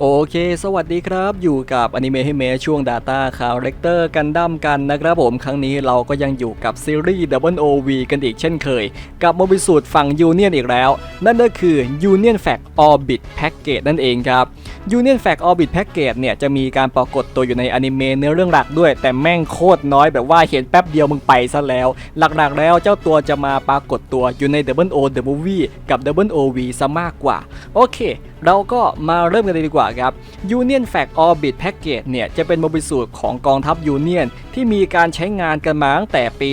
โอเค สวัสดีครับ อยู่กับอนิเมะให้เมช่วง Data คาแรคเตอร์กันดั้มกันนะครับผม ครั้งนี้เราก็ยังอยู่กับซีรีส์ Double OV กันอีกเช่นเคย กับโมบิสูตรฝั่ง Union อีกแล้ว นั่นก็คือ Union Fact Orbit Package นั่นเองครับ Union Fact Orbit Package เนี่ยจะมีการปรากฏตัวอยู่ในอนิเมะเนื้อเรื่องหลักด้วย แต่แม่งโคตรน้อยแบบว่าเห็นแป๊บเดียวมึงไปซะแล้ว หลักๆแล้วเจ้าตัวจะมาปรากฏตัวอยู่ใน Double O The Movie กับ Double OV ซะมากกว่า โอเค เราก็มาเริ่มกันเลยดีกว่าครับ Union Fact Orbit Package เนี่ย จะเป็นโมบิสูตรของกองทัพ Union ที่มีการใช้งานกันมาตั้งแต่ปี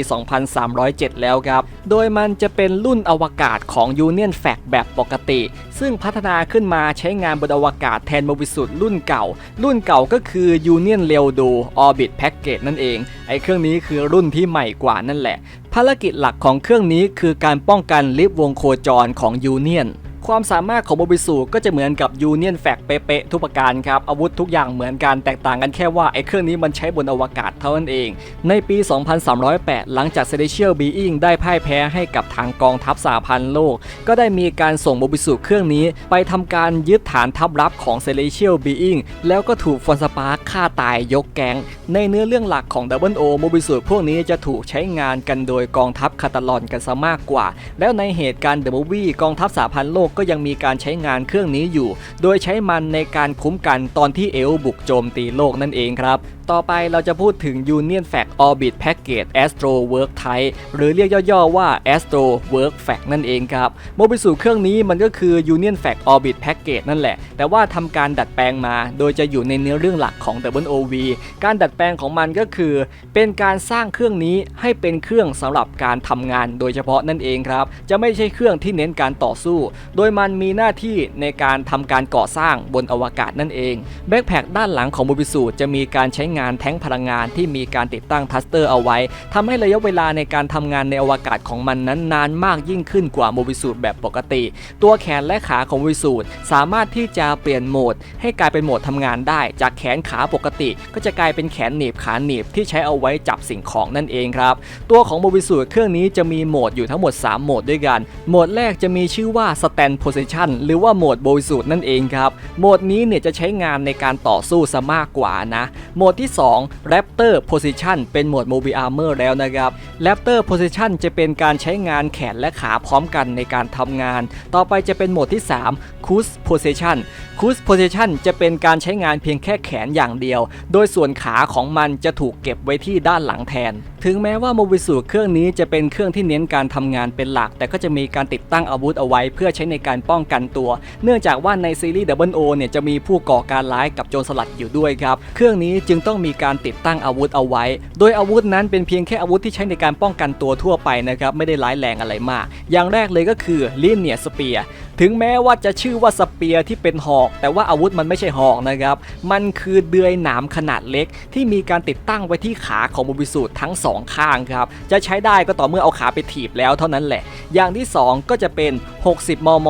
2307 แล้วครับ โดยมันจะเป็นรุ่นอวกาศของ Union Fact แบบปกติ ซึ่งพัฒนาขึ้นมาใช้งานบนอวกาศแทนโมบิสูตรรุ่นเก่า รุ่นเก่าก็คือ Union r e l d o Orbit Package นั่นเอง ไอ้เครื่องนี้คือรุ่นที่ใหม่กว่านั่นแหละ ภารกิจหลักของเครื่องนี้คือการป้องกันลิฟต์วงโคจรของ Union ความสามารถของโมบิสูก็จะเหมือนกับ Union Fact เป๊ะๆทุกประการครับ อาวุธทุกอย่างเหมือนกัน แตกต่างกันแค่ว่าไอ้เครื่องนี้มันใช้บนอวกาศเท่านั้นเอง ในปี 2308 หลังจาก Celestial Being ได้พ่ายแพ้ให้กับทางกองทัพสหพันธ์โลก ก็ได้มีการส่งโมบิสูเครื่องนี้ไปทำการยึดฐานทัพลับของ Celestial Being แล้วก็ถูกฟอนสปาร์ฆ่าตายยกแก๊ง ในเนื้อเรื่องหลักของ Double O โอโมบิสูพวกนี้จะถูกใช้งานกันโดยกองทัพคาตาลอนกันซะมากกว่า แล้วในเหตุการณ์ The Movie กองทัพสหพันธ์โลกก็ยังมีการใช้งานเครื่องนี้อยู่ โดยใช้มันในการคุ้มกันตอนที่เอลบุกโจมตีโลกนั่นเองครับต่อไปเราจะพูดถึง Union Fact Orbit Package Astro Work Type หรือเรียกย่อๆว่า Astro Work Fact นั่นเองครับโมบิสูเครื่องนี้มันก็คือ Union Fact Orbit Package นั่นแหละ แต่ว่าทำการดัดแปลงมา โดยจะอยู่ในเนื้อเรื่องหลักของ Double OV การดัดแปลงของมันก็คือ เป็นการสร้างเครื่องนี้ให้เป็นเครื่องสำหรับการทำงานโดยเฉพาะนั่นเองครับ จะไม่ใช่เครื่องที่เน้นการต่อสู้ โดยมันมีหน้าที่ในการทำการก่อสร้างบนอวกาศนั่นเองแบ็คแพคด้านหลังของโมบิสูจะมีการใช้งานแท้งพลังงานที่มีการติดตั้งทัสเตอร์เอาไว้ทำให้ระยะเวลาในการทำงานในอวกาศของมันนั้นนานมากยิ่งขึ้นกว่าโมบิสูตแบบปกติ ตัวแขนและขาของโมบิสูตสามารถที่จะเปลี่ยนโหมด ให้กลายเป็นโหมดทำงานได้ จากแขนขาปกติ ก็จะกลายเป็นแขนหนีบขาหนีบที่ใช้เอาไว้จับสิ่งของนั่นเองครับตัวของโมบิสูตเครื่องนี้จะมีโหมดอยู่ทั้งหมด 3 โหมดด้วยกัน โหมดแรกจะมีชื่อว่า Stand Position หรือว่าโหมดโบวิสูตนั่นเองครับโหมดนี้เนี่ยจะใช้งานในการต่อสู้ซะมากกว่านะโหมดที่ที่ 2 Raptor Position เป็นโหมด Mobi Armor แล้วนะครับ Raptor Position จะเป็นการใช้งานแขนและขาพร้อมกันในการทำงาน ต่อไปจะเป็นโหมดที่ 3 Cruise Position Cruise Position จะเป็นการใช้งานเพียงแค่แขนอย่างเดียว โดยส่วนขาของมันจะถูกเก็บไว้ที่ด้านหลังแทน ถึงแม้ว่าโมบิสูเครื่องนี้จะเป็นเครื่องที่เน้นการทำงานเป็นหลัก แต่ก็จะมีการติดตั้งอาวุธเอาไว้ เพื่อใช้ในการป้องกันตัว เนื่องจากว่าในซีรีส์ Double O เนี่ยจะมีผู้ก่อการร้ายกับโจรสลัดอยู่ด้วยครับ เครื่องนี้จึงต้ององมีการติดตั้งอาวุธเอาไว้ โดยอาวุธนั้นเป็นเพียงแค่อาวุธที่ใช้ในการป้องกันตัวทั่วไปนะครับไม่ได้ร้ายแรงอะไรมาก อย่างแรกเลยก็คือลิเนียสเปียถึงแม้ว่าจะชื่อว่าสเปียร์ที่เป็นหอก แต่ว่าอาวุธมันไม่ใช่หอกนะครับ มันคือเดือยหนามขนาดเล็ก ที่มีการติดตั้งไว้ที่ขาของโมบิสูตทั้งสองข้างครับ จะใช้ได้ก็ต่อเมื่อเอาขาไปถีบแล้วเท่านั้นแหละ อย่างที่ 2 ก็จะเป็น 60 มม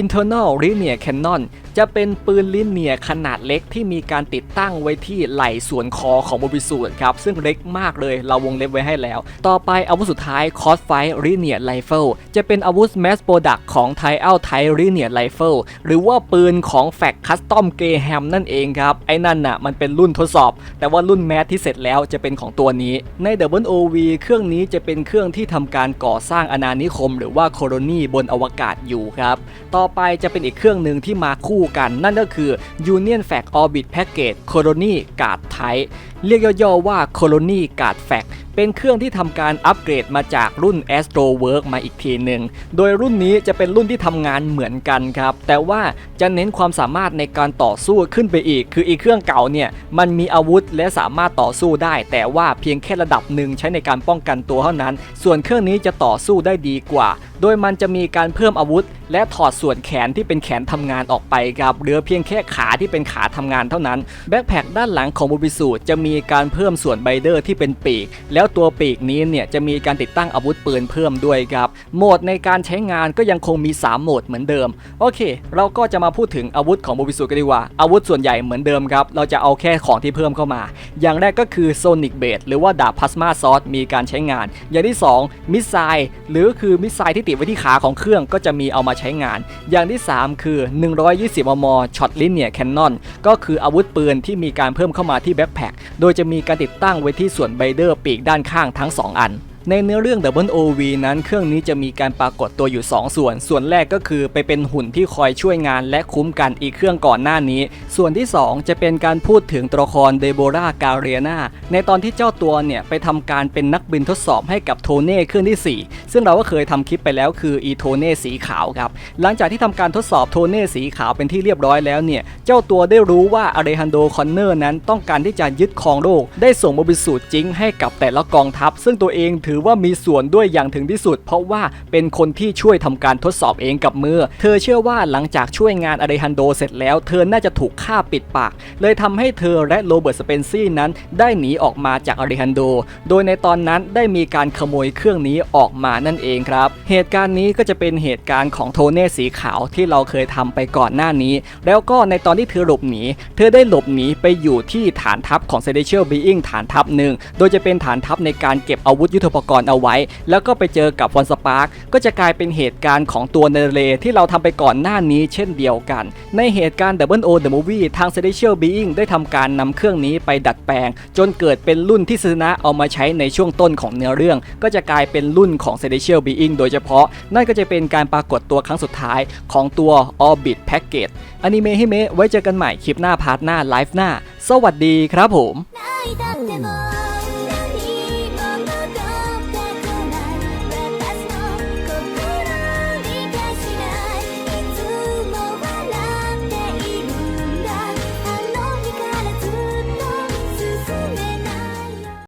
internal linear cannon จะเป็นปืนลิเนียขนาดเล็กที่มีการติดตั้งไว้ที่ไหล่ส่วนคอของโมบิสูดครับ ซึ่งเล็กมากเลยเราวงเล็บไว้ให้แล้ว ต่อไปอาวุธสุดท้ายคอสไฟลิเนียไรเฟิลจะเป็นอาวุธแมสโปรดักของไทเอลไทลิเนียไรเฟิลหรือว่าปืนของแฟกคัสตอมเกแฮมนั่นเองครับ ไอ้นั่นน่ะมันเป็นรุ่นทดสอบ แต่ว่ารุ่นแมสที่เสร็จแล้วจะเป็นของตัวนี้ ใน Double OV เครื่องนี้จะเป็นเครื่องที่ทำการก่อสร้างอาณานิคม หรือว่าโคโลนีบนอวกาศอยู่ครับ ต่อไปจะเป็นอีกเครื่องหนึ่งที่มาคูู่่กัน นั่นก็คือ Union Fact Orbit Package Colony Guard Type เรียกย่อๆว่า Colony Guard Fact เป็นเครื่องที่ทำการอัปเกรดมาจากรุ่น Astro Work มาอีกทีหนึ่ง โดยรุ่นนี้จะเป็นรุ่นที่ทำงานเหมือนกันครับ แต่ว่าจะเน้นความสามารถในการต่อสู้ขึ้นไปอีก คืออีกเครื่องเก่าเนี่ยมันมีอาวุธและสามารถต่อสู้ได้ แต่ว่าเพียงแค่ระดับหนึ่งใช้ในการป้องกันตัวเท่านั้น ส่วนเครื่องนี้จะต่อสู้ได้ดีกว่า โดยมันจะมีการเพิ่มอาวุธ และถอดส่วนแขนที่เป็นแขนทำงานออกไปครับเหลือเพียงแค่ขาที่เป็นขาทำงานเท่านั้นแบ็คแพคด้านหลังของโมบิสูจะมีการเพิ่มส่วนไบเดอร์ที่เป็นปีก แล้แล้วตัวปีกนี้เนี่ยจะมีการติดตั้งอาวุธปืนเพิ่มด้วยครับ โหมดในการใช้งานก็ยังคงมี 3 โหมดเหมือนเดิม โอเค เราก็จะมาพูดถึงอาวุธของโมบิสูกันดีกว่า อาวุธส่วนใหญ่เหมือนเดิมครับ เราจะเอาแค่ของที่เพิ่มเข้ามา อย่างแรกก็คือโซนิกเบดหรือว่าดาบพลาสมาซอสมีการใช้งาน อย่างที่ 2 มิสไซล์หรือคือมิสไซล์ที่ติดไว้ที่ขาของเครื่องก็จะมีเอามาใช้งาน อย่างที่ 3 คือ 120 10มมช็อตลิเนียแคนนอนก็คืออาวุธปืนที่มีการเพิ่มเข้ามาที่แบ็คแพคโดยจะมีการติดตั้งไว้ที่ส่วนไบเดอร์ปีกด้านานข้างทั้ง 2 อัน ในเนื้อเรื่อง Double OV นั้นเครื่องนี้จะมีการปรากฏตัวอยู่ 2 ส่วน ส่วนแรกก็คือไปเป็นหุ่นที่คอยช่วยงานและคุ้มกันอีกเครื่องก่อนหน้านี้ ส่วนที่ 2 จะเป็นการพูดถึงตัวละครเดโบรากาเรียนาในตอนที่เจ้าตัวเนี่ยไปทำการเป็นนักบินทดสอบให้กับโทเน่เครื่องที่ 4 ซึ่งเราก็เคยทำคลิปไปแล้วคืออีโทเน่สีขาวครับ หลังจากที่ทำการทดสอบโทเน่สีขาวเป็นที่เรียบร้อยแล้วเนี่ย เจ้าตัวได้รู้ว่าอเรฮันโดคอนเนอร์นั้นต้องการที่จะยึดครองโลก ได้ส่งโมบิสูตรจริงให้กับแต่ละกองทัพ ซึ่งตัวเองถือว่ามีส่วนด้วยอย่างถึงที่สุด เพราะว่าเป็นคนที่ช่วยทำการทดสอบเองกับมือ เธอเชื่อว่าหลังจากช่วยงานอเรฮันโดเสร็จแล้วเธอน่าจะถูกฆ่าปิดปาก เลยทำให้เธอและโรเบิร์ตสเปนซี่นั้นได้หนีออกมาจากอเรฮันโด โดยในตอนนั้นได้มีการขโมยเครื่องนี้ออกมานั่นเองครับ เหตุการณ์นี้ก็จะเป็นเหตุการณ์ของโทเน่สีขาวที่เราเคยทำไปก่อนหน้านี้ แล้วก็ในตอนที่เธอหลบหนี เธอได้หลบหนีไปอยู่ที่ฐานทัพของ Celestial Being ฐานทัพหนึ่ง โดยจะเป็นฐานทัพในการเก็บอาวุธยุทโธปกรณ์เอาไว้ แล้วก็ไปเจอกับฟอนสปาร์กก็จะกลายเป็นเหตุการณ์ของตัวเนเรที่เราทำไปก่อนหน้านี้เช่นเดียวกัน ในเหตุการณ์ Double ดอร์มูวี่ทางเซเ d เชียลบีอิงได้ทำการนำเครื่องนี้ไปดัดแปลง จนเกิดเป็นรุ่นที่ซึนะเอามาใช้ในช่วงต้นของเนื้อเรื่อง ก็จะกลายเป็นรุ่นของเซเ d เชียลบีอิงโดยเฉพาะ นั่นก็จะเป็นการปรากฏตัวครั้งสุดท้ายของตัว Orbit Package อนิเมะให้เมะไว้เจอกันใหม่คลิปหน้าพาร์ทหน้าไลฟ์หน้า สวัสดีครับผม